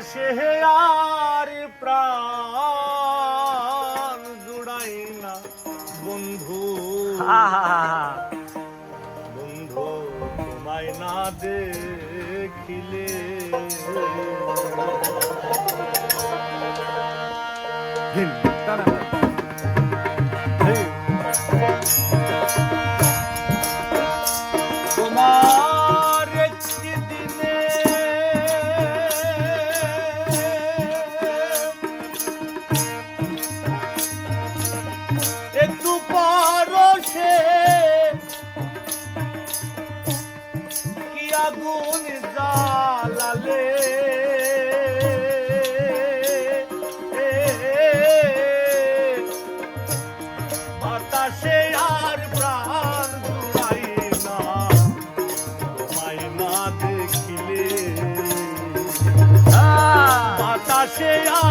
বাতাসে আর প্রাণ জুড়াই না বন্ধু। বন্ধু তোমায় না দেখিলে। তোমার বাতাসে আর প্রাণ জুড়াই না তোমায় না দেখিলে বাতাসে আর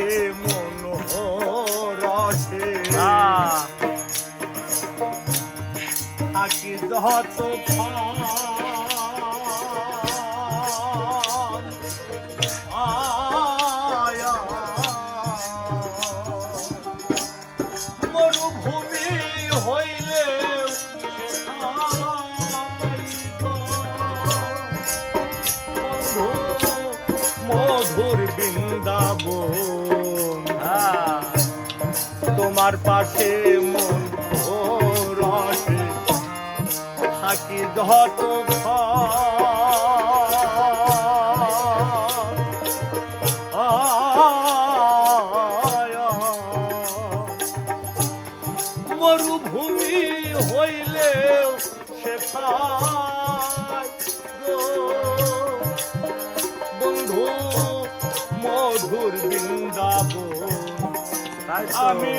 পাশে মনোহর রসে। থাকি যত ক্ষণ তোমার পাশে মন রসে থাকি যত মরুভূমি হইলে সেখায় বন্ধু মধুর বৃন্দাবন আমি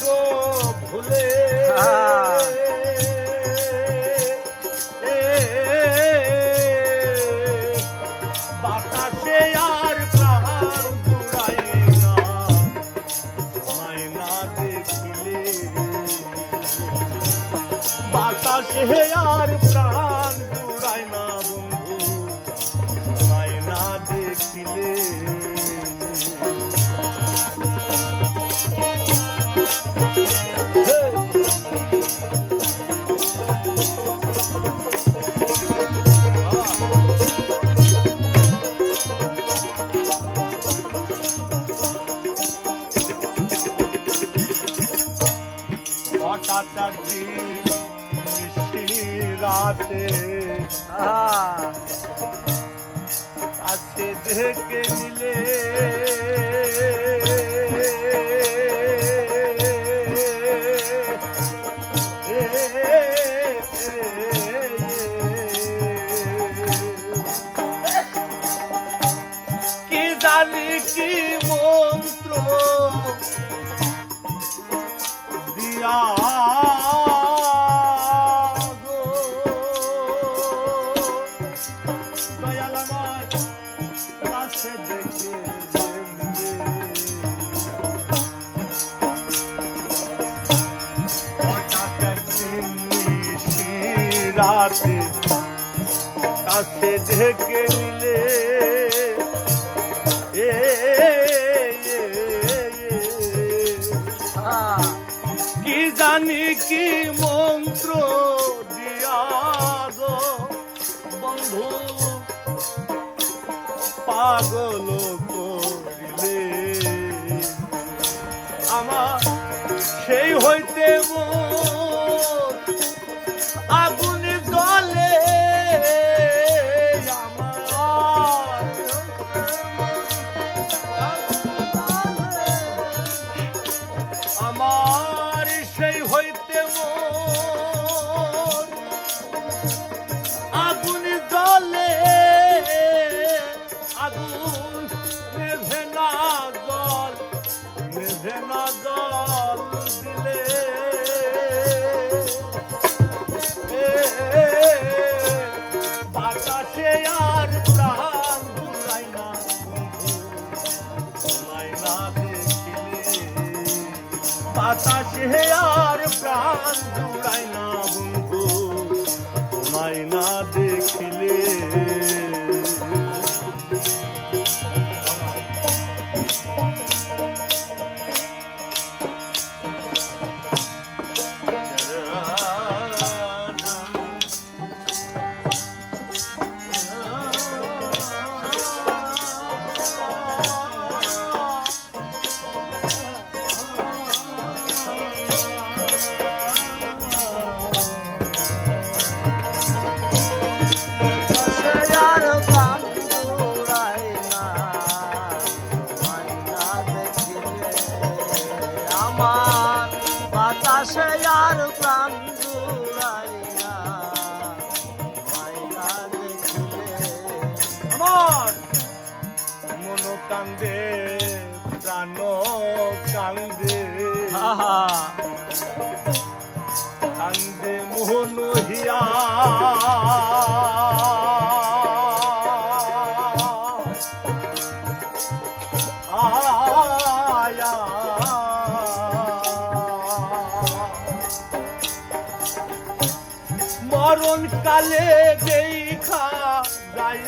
গো ভুলে। বাতাসে আর প্রাণ জুড়াই না। তোমায় না দেখিলে। বাতাসে কাছে দেখে নিলে রাতে কাছে ঢেকে নিলে এ, কি জানি কি মন্ত্র দিয়া গো বন্ধু পাগল বাতাসে প্রাণ জুড়ায় না, মাইনা দেখিলে আমার মন কান্দে প্রাণ কান্দে। কান্দে মোহন হিয়া। কালে খা যায়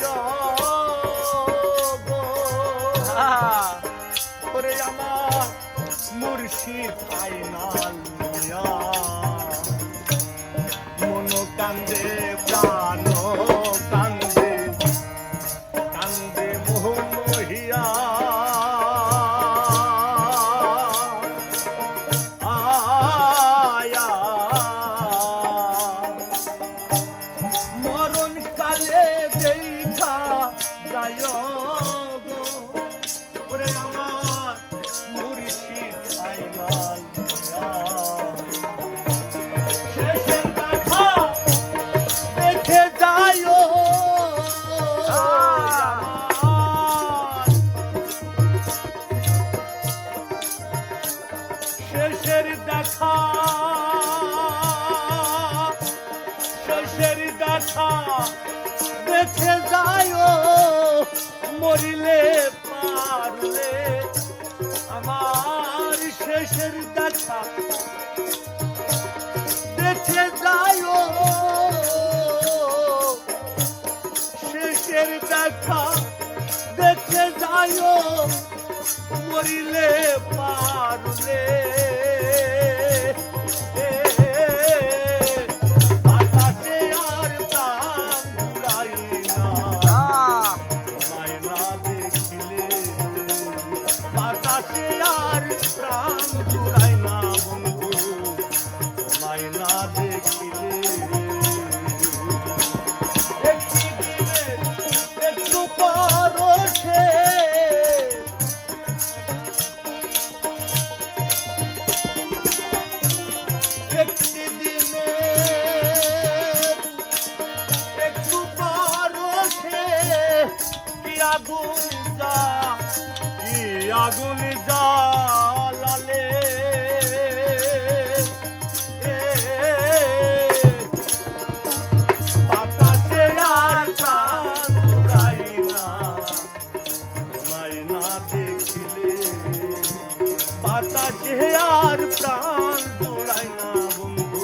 করে আমার মুর্শিদ ফাইনাল মন কান্দে শেষের দেখা দেখে যায়ও শেষের দেখা দেখে যায়ও মরিলে পারলে। জালালে। বাতাসে আর চাই না তোমায় না দেখিলে। বাতাসে আর প্রাণ জোড়াই না, বন্ধু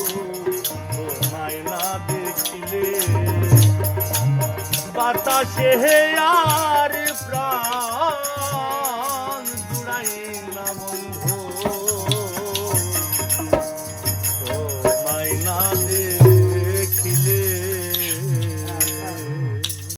তোমায় না দেখিলে। বাতাসে আর